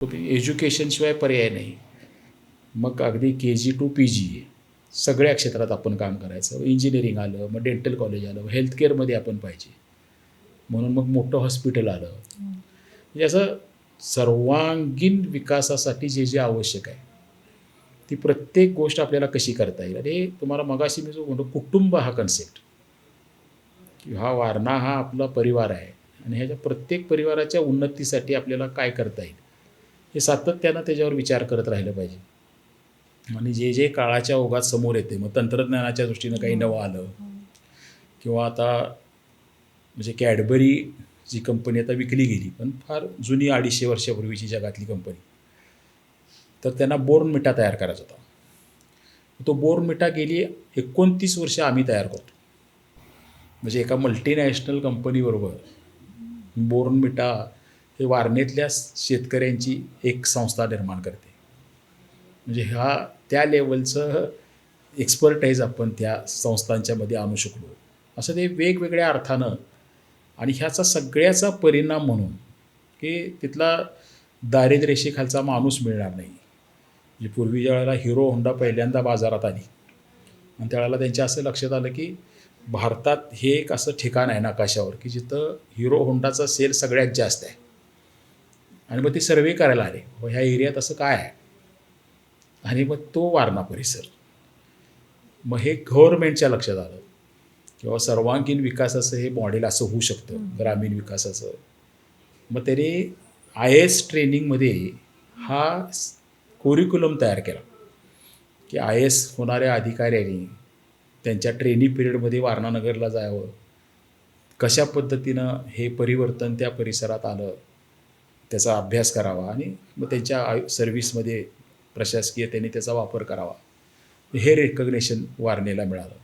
एज्युकेशनशिवाय पर्याय नाही. मग अगदी के जी टू पी जी सगळ्या क्षेत्रात आपण काम करायचं. इंजिनिअरिंग आलं मग डेंटल कॉलेज आलं हेल्थकेअरमध्ये आपण पाहिजे. म्हणून मग मोठं हॉस्पिटल आलं. म्हणजे असं सर्वांगीण विकासासाठी जे जे आवश्यक आहे ती प्रत्येक गोष्ट आपल्याला कशी करता येईल? आणि तुम्हाला मगाशी मी जो म्हणतो कुटुंब हा कन्सेप्ट की हा वारणा हा आपला परिवार आहे. आणि ह्याच्या प्रत्येक परिवाराच्या उन्नतीसाठी आपल्याला काय करता येईल? हे सातत्यानं त्याच्यावर विचार करत राहिलं पाहिजे. आणि जे जे काळाच्या ओघात समोर येते मग तंत्रज्ञानाच्या दृष्टीनं काही नवं आलं किंवा आता म्हणजे कॅडबरी जी कंपनी आता विकली गेली पण फार जुनी अडीचशे वर्षापूर्वीची जगातली कंपनी तर त्यांना बोर्न मिठा तयार करायचा होता. तो बोर्न मिठा गेली एकोणतीस वर्ष आम्ही तयार करतो. म्हणजे एका मल्टीनॅशनल कंपनीबरोबर बोर्न मिठा हे वारणेतल्या शेतकऱ्यांची एक संस्था निर्माण करते. म्हणजे ह्या त्या लेवलचं एक्सपर्टाईज आपण त्या संस्थांच्यामध्ये आणू शकलो. असं ते वेगवेगळ्या अर्थानं आणि ह्याचा सगळ्याचा परिणाम म्हणून की तिथला दारिद्र्यरेषेखालचा माणूस मिळणार नाही. म्हणजे पूर्वी ज्या वेळेला हिरो होंडा पहिल्यांदा बाजारात आली आणि त्यावेळेला त्यांच्या असं लक्षात आलं की भारतात हे एक असं ठिकाण आहे नकाशावर की जिथं हिरो होंडाचा सेल सगळ्यात जास्त आहे. आणि मग ते सर्वे करायला आले. व ह्या एरियात असं काय आहे? आणि मग तो वारणा परिसर. मग हे गव्हर्नमेंटच्या लक्षात आलं. किंवा सर्वांगीण विकासाचं हे मॉडेल असं होऊ शकतं. ग्रामीण विकासाचं. मग त्याने आय एस ट्रेनिंगमध्ये हा कोरिक्युलम तयार केला. की आय एस होणाऱ्या अधिकाऱ्यांनी त्यांच्या ट्रेनिंग पिरियडमध्ये वारणानगरला जावं. कशा पद्धतीनं हे परिवर्तन त्या परिसरात आलं? त्याचा अभ्यास करावा आणि मग त्यांच्या आयु सर्व्हिसमध्ये प्रशासकीय त्यांनी त्याचा वापर करावा. हे रेकग्नेशन वारणेला मिळालं.